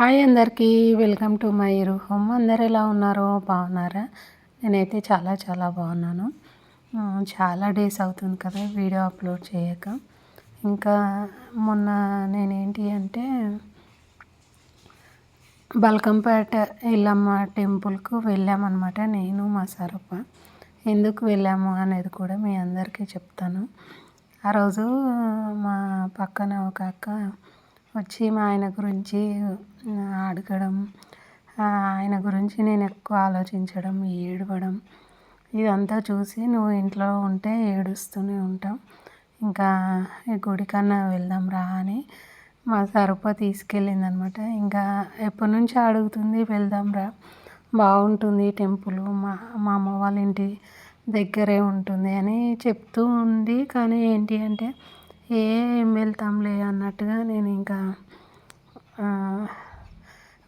Hi అందరికీ welcome to my home అందరు ఎలా ఉన్నారో బాగున్నారా? నేనైతే చాలా చాలా బాగున్నాను. చాలా డేస్ అవుతుంది కదా వీడియో అప్లోడ్ చేయక. ఇంకా మొన్న నేనేంటి అంటే బల్కంపేట ఇల్లమ్మ టెంపుల్కు వెళ్ళామన్నమాట నేను మా సరప్ప. ఎందుకు వెళ్ళాము అనేది కూడా మీ అందరికీ చెప్తాను. ఆ రోజు మా పక్కన ఒక అక్క వచ్చి మా ఆయన గురించి అడగడం ఆయన గురించి నేను ఎక్కువ ఆలోచించడం ఏడవడం ఇదంతా చూసి నువ్వు ఇంట్లో ఉంటే ఏడుస్తూనే ఉంటాం ఇంకా ఈ గుడికన్నా వెళ్దాం రా అని మా సరుప తీసుకెళ్ళింది అనమాట ఇంకా ఎప్పటి నుంచి అడుగుతుంది వెళ్దాం రా. బాగుంటుంది టెంపుల్ మా మా అమ్మ వాళ్ళ ఇంటి దగ్గరే ఉంటుంది అని చెప్తూ ఉంది. కానీ ఏంటి అంటే ఏం వెళ్తాంలే అన్నట్టుగా నేను ఇంకా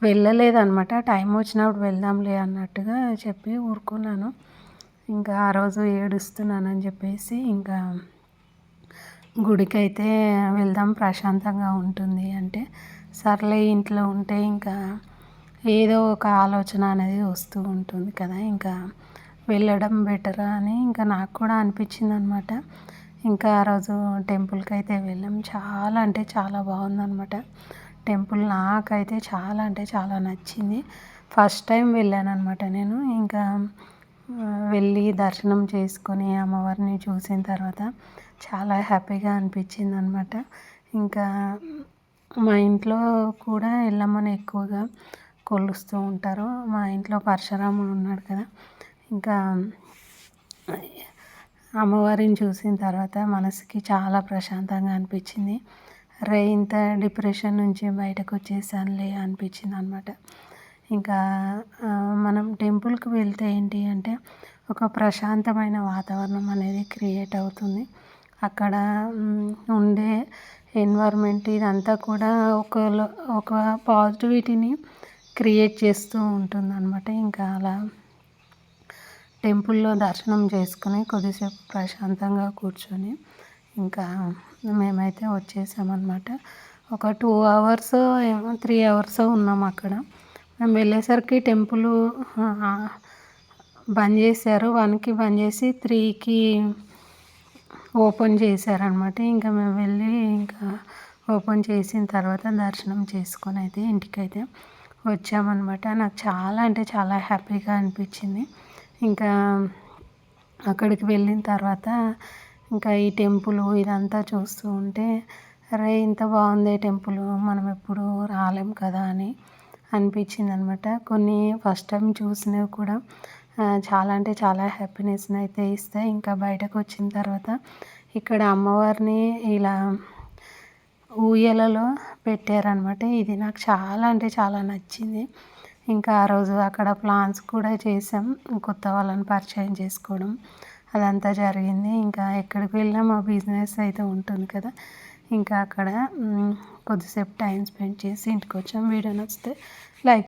వెళ్ళలేదన్నమాట. టైం వచ్చినప్పుడు వెళ్దాంలే అన్నట్టుగా చెప్పి ఊరుకున్నాను. ఇంకా ఆ రోజు ఏడుస్తున్నానని చెప్పేసి ఇంకా గుడికి అయితే వెళ్దాం ప్రశాంతంగా ఉంటుంది అంటే సర్లే ఇంట్లో ఉంటే ఇంకా ఏదో ఒక ఆలోచన అనేది వస్తూ ఉంటుంది కదా. ఇంకా వెళ్ళడం బెటర్ అని ఇంకా నాకు కూడా అనిపించింది అనమాట ఇంకా ఆ రోజు టెంపుల్కి అయితే వెళ్ళాం. చాలా అంటే చాలా బాగుందనమాట టెంపుల్ నాకైతే చాలా అంటే చాలా నచ్చింది. ఫస్ట్ టైం వెళ్ళాను అనమాట నేను. ఇంకా వెళ్ళి దర్శనం చేసుకొని అమ్మవారిని చూసిన తర్వాత చాలా హ్యాపీగా అనిపించింది అనమాట ఇంకా మా ఇంట్లో కూడా ఎల్లమ్మని ఎక్కువగా కొలుస్తూ ఉంటారు. మా ఇంట్లో పరశురాముడు ఉన్నాడు కదా. ఇంకా అమ్మవారిని చూసిన తర్వాత మనసుకి చాలా ప్రశాంతంగా అనిపించింది. రే ఇంత డిప్రెషన్ నుంచి బయటకు వచ్చేసానులే అనిపించింది అనమాట ఇంకా మనం టెంపుల్కి వెళ్తే ఏంటి అంటే ఒక ప్రశాంతమైన వాతావరణం అనేది క్రియేట్ అవుతుంది. అక్కడ ఉండే ఎన్వైర్మెంట్ ఇదంతా కూడా ఒక ఒక పాజిటివిటీని క్రియేట్ చేస్తూ ఉంటుంది అనమాట ఇంకా అలా టెంపుల్లో దర్శనం చేసుకుని కొద్దిసేపు ప్రశాంతంగా కూర్చొని ఇంకా మేమైతే వచ్చేసామన్నమాట. ఒక టూ అవర్స్ ఏమో త్రీ అవర్స్ ఉన్నాం అక్కడ. మేము వెళ్ళేసరికి టెంపుల్ బంద్ చేశారు. వన్కి బంద్ చేసి త్రీకి ఓపెన్ చేశారనమాట ఇంకా మేము వెళ్ళి ఇంకా ఓపెన్ చేసిన తర్వాత దర్శనం చేసుకొని అయితే ఇంటికైతే వచ్చామన్నమాట. నాకు చాలా అంటే చాలా హ్యాపీగా అనిపించింది. ఇంకా అక్కడికి వెళ్ళిన తర్వాత ఇంకా ఈ టెంపుల్ ఇదంతా చూస్తూ ఉంటే అరే ఇంత బాగుంది టెంపుల్ మనం ఎప్పుడు రాలేం కదా అని అనిపించింది అనమాట కొన్ని ఫస్ట్ టైం చూసినవి కూడా చాలా అంటే చాలా హ్యాపీనెస్ని అయితే ఇస్తాయి. ఇంకా బయటకు వచ్చిన తర్వాత ఇక్కడ అమ్మవారిని ఇలా ఊయలలో పెట్టారనమాట. ఇది నాకు చాలా అంటే చాలా నచ్చింది. ఇంకా ఆ రోజు అక్కడ ప్లాన్స్ కూడా చేసాం కొత్త వాళ్ళని పరిచయం చేసుకోవడం. అదంతా జరిగింది. ఇంకా ఎక్కడికి వెళ్ళినా మా బిజినెస్ అయితే ఉంటుంది కదా. ఇంకా అక్కడ కొద్దిసేపు టైం స్పెండ్ చేసి ఇంటికి వచ్చాం. వీడియో నచ్చితే లైక్